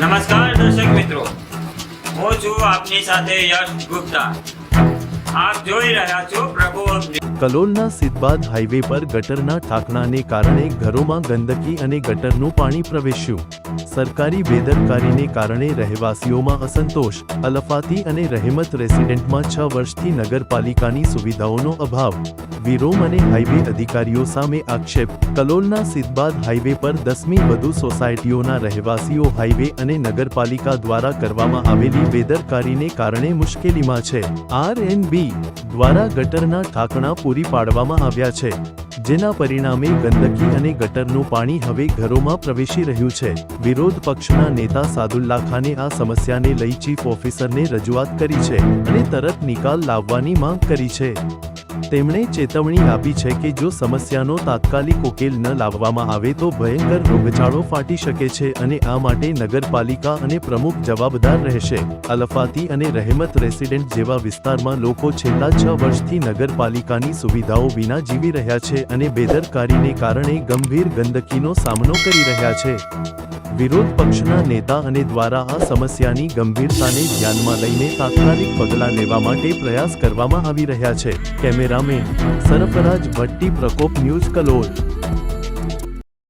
નમસ્કાર દર્શક મિત્રો. હું છું આપની સાથે યશ ગુપ્તા. આપ જોઈ રહ્યા છો પ્રભુ કલોલના સિદ્ધબાદ હાઈવે પર ગટરના ઠાકણાને કારણે ઘરોમાં ગંદકી અને ગટરનું પાણી પ્રવેશ્યું. સરકારી બેદરકારીને કારણે રહેવાસીઓમાં અસંતોષ, અલફાતી અને રહેમત રેસિડેન્ટમાં છ વર્ષથી નગરપાલિકાની સુવિધાઓનો અભાવ. વિરોમ અને હાઈવે અધિકારીઓ સામે આક્ષેપ. કલોલના સિદ્ધબાદ હાઈવે પર દસમી વધુ સોસાયટીઓના રહેવાસીઓ હાઈવે અને નગરપાલિકા દ્વારા કરવામાં આવેલી બેદરકારીને કારણે મુશ્કેલીમાં છે. આર એન બી દ્વારા ગટરના ઠાકણા પૂરી પાડવામાં આવ્યા છે, જેના પરિણામે ગંદકી અને ગટરનું પાણી હવે ઘરોમાં પ્રવેશી રહ્યું છે. વિરોધ પક્ષના નેતા સાદુલ્લા ખાને આ સમસ્યાને લઈ ચીફ ઓફિસરને રજૂઆત કરી છે અને તરત નિકાલ લાવવાની માંગ કરી છે. તેમણે ચેતવણી આપી છે કે જો સમસ્યાનો તાત્કાલિક ઉકેલ ન લાવવામાં આવે તો ભયંકર રોગચાળો ફાટી શકે છે અને આ માટે નગરપાલિકા અને પ્રમુખ જવાબદાર રહેશે. અલફાતી અને રહેમત રેસિડેન્ટ જેવા વિસ્તારમાં લોકો છેલ્લા છ વર્ષથી નગરપાલિકાની સુવિધાઓ વિના જીવી રહ્યા છે અને બેદરકારીને કારણે ગંભીર ગંદકીનો સામનો કરી રહ્યા છે. વિરોધ પક્ષના નેતા અને દ્વારા આ સમસ્યાની ગંભીરતાને ધ્યાનમાં લઈને તાત્કાલિક પગલાં લેવા માટે પ્રયાસ કરવામાં આવી રહ્યા છે. Cameraman Sarfaraz Bhatti, Prakop news Kalol.